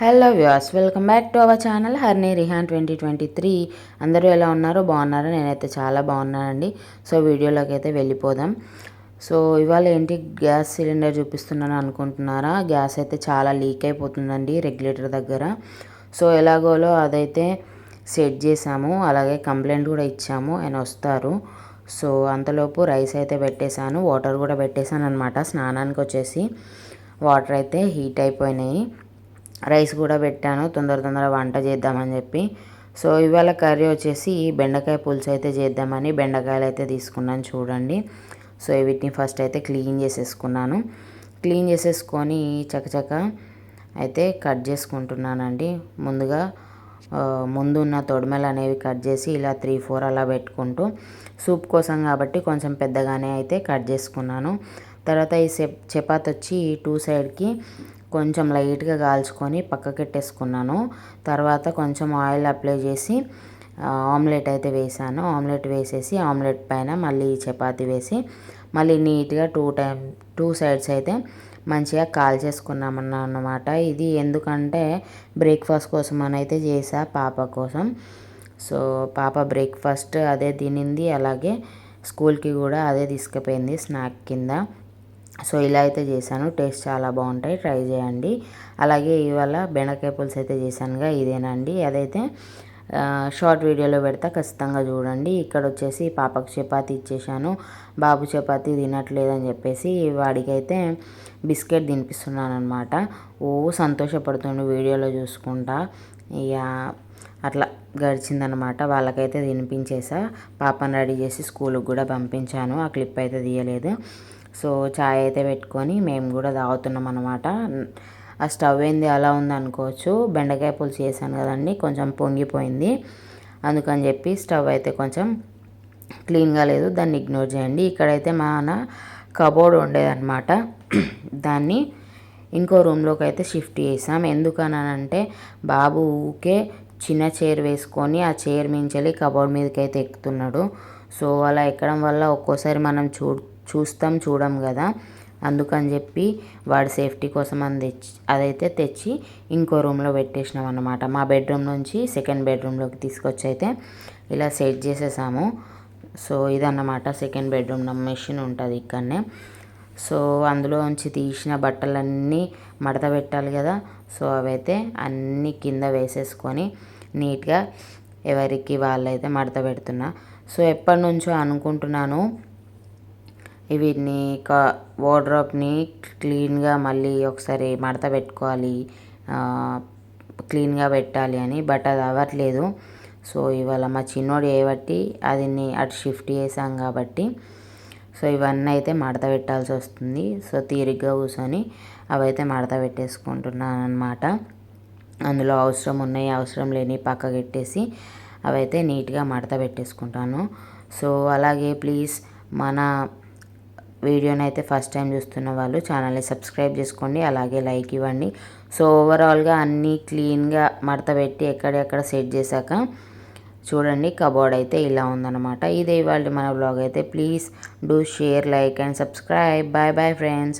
Hello views welcome back to our channel Harni Rihan twenty twenty three. అందరూ ఎలా ఉన్నారో? బాగున్నారో? నేనైతే చాలా బాగున్నానండి. సో వీడియోలోకి అయితే వెళ్ళిపోదాం. సో ఇవాళ ఏంటి గ్యాస్ సిలిండర్ చూపిస్తున్నాను అనుకుంటున్నారా? గ్యాస్ అయితే చాలా లీక్ అయిపోతుందండి రెగ్యులేటర్ దగ్గర. సో ఎలాగోలో అదైతే సెట్ చేసాము. అలాగే కంప్లైంట్ కూడా ఇచ్చాము. ఆయన వస్తారు. సో అంతలోపు రైస్ అయితే పెట్టేశాను. వాటర్ కూడా పెట్టేశాను అనమాట స్నానానికి వచ్చేసి వాటర్ అయితే హీట్ అయిపోయినాయి. రైస్ కూడా పెట్టాను. తొందర తొందర వంట చేద్దామని చెప్పి. సో ఇవాళ కర్రీ వచ్చేసి బెండకాయ పులుసు అయితే చేద్దామని బెండకాయలు అయితే తీసుకున్నాను చూడండి. సో వీటిని ఫస్ట్ అయితే క్లీన్ చేసేసుకున్నాను. క్లీన్ చేసేసుకొని చకచక అయితే కట్ చేసుకుంటున్నానండి. ముందుగా ముందున్న తొడిమెలు అనేవి కట్ చేసి ఇలా త్రీ ఫోర్ అలా పెట్టుకుంటూ సూప్ కోసం కాబట్టి కొంచెం పెద్దగానే అయితే కట్ చేసుకున్నాను. తర్వాత ఈ చపాతి వచ్చి టూ సైడ్కి కొంచెం లైట్గా కాల్చుకొని పక్కకెట్టేసుకున్నాను. తర్వాత కొంచెం ఆయిల్ అప్లై చేసి ఆమ్లెట్ అయితే వేసాను. ఆమ్లెట్ వేసేసి ఆమ్లెట్ పైన మళ్ళీ చపాతి వేసి మళ్ళీ నీట్గా టూ టైమ్ టూ సైడ్స్ అయితే మంచిగా కాల్ చేసుకున్నామన్నా అన్నమాట ఇది ఎందుకంటే బ్రేక్ఫాస్ట్ కోసం అని అయితే చేసా పాప కోసం. సో పాప బ్రేక్ఫాస్ట్ అదే తినింది. అలాగే స్కూల్కి కూడా అదే తీసుకుపోయింది స్నాక్ కింద. సో ఇలా అయితే చేశాను. టేస్ట్ చాలా బాగుంటాయి. ట్రై చేయండి. అలాగే ఇవాళ బెండకాయ పులుసు అయితే చేశానుగా ఇదేనండి. అదైతే షార్ట్ వీడియోలో పెడతా ఖచ్చితంగా చూడండి. ఇక్కడ వచ్చేసి పాపకు చపాతి ఇచ్చేసాను బాబు చపాతి తినట్లేదని చెప్పేసి వాడికైతే బిస్కెట్ తినిపిస్తున్నాను అనమాట ఓ సంతోషపడుతుండు వీడియోలో చూసుకుంటా. ఇక అట్లా గడిచిందనమాట వాళ్ళకైతే తినిపించేసా. పాపను రెడీ చేసి స్కూల్కి కూడా పంపించాను. ఆ క్లిప్ అయితే తీయలేదు. సో చాయ్ అయితే పెట్టుకొని మేము కూడా తాగుతున్నాం అనమాట ఆ స్టవ్ ఏంది అలా ఉంది అనుకోవచ్చు. బెండకాయ పులుసు చేశాను కదండి కొంచెం పొంగిపోయింది. అందుకని చెప్పి స్టవ్ అయితే కొంచెం క్లీన్గా లేదు దాన్ని ఇగ్నోర్ చేయండి. ఇక్కడైతే మన కబోర్డ్ ఉండేదన్నమాట. దాన్ని ఇంకో రూమ్లోకి అయితే షిఫ్ట్ చేసాం. ఎందుకనంటే బాబు ఊకే చిన్న చైర్ వేసుకొని ఆ చైర్ మించెలి కబోర్డ్ మీదకి అయితే ఎక్కుతున్నాడు. సో అలా ఎక్కడం వల్ల ఒక్కోసారి మనం చూ చూస్తాం చూడం కదా. అందుకని చెప్పి వాడి సేఫ్టీ కోసం అని తెచ్చి అదైతే తెచ్చి ఇంకో రూమ్లో పెట్టేసినాం అనమాట మా బెడ్రూమ్ నుంచి సెకండ్ బెడ్రూమ్లోకి తీసుకొచ్చి అయితే ఇలా సెట్ చేసేసాము. సో ఇదన్నమాట సెకండ్ బెడ్రూమ్ మెషిన్ ఉంటుంది ఇక్కడనే. సో అందులోంచి తీసిన బట్టలన్నీ మడత పెట్టాలి కదా. సో అవైతే అన్నీ కింద వేసేసుకొని నీట్గా ఎవరికి వాళ్ళైతే మడత పెడుతున్నా. సో ఎప్పటి నుంచో అనుకుంటున్నాను వీటిని కా వార్డ్రోబ్ని క్లీన్గా మళ్ళీ ఒకసారి మడత పెట్టుకోవాలి. క్లీన్గా పెట్టాలి అని బట్ అది అవ్వట్లేదు. సో ఇవాళ మా చిన్నోడు ఏబట్టి అది అటు షిఫ్ట్ చేసాం కాబట్టి సో ఇవన్నీ అయితే మడత పెట్టాల్సి వస్తుంది. సో తీరిగ్గా కూర్చొని అవైతే మడత పెట్టేసుకుంటున్నాను అనమాట అందులో అవసరం ఉన్నాయి అవసరం లేని పక్కకెట్టేసి అవైతే నీట్గా మడత పెట్టేసుకుంటాను. సో అలాగే ప్లీజ్ మన వీడియోని అయితే ఫస్ట్ టైం చూస్తున్న వాళ్ళు ఛానల్ని సబ్స్క్రైబ్ చేసుకోండి అలాగే లైక్ ఇవ్వండి. సో ఓవరాల్గా అన్నీ క్లీన్గా మడత పెట్టి ఎక్కడెక్కడ సెట్ చేశాక చూడండి కబోర్డ్ అయితే ఇలా ఉందన్నమాట. ఇదే ఇవాళ మన బ్లాగ్ అయితే. Please do share like and subscribe. Bye bye friends.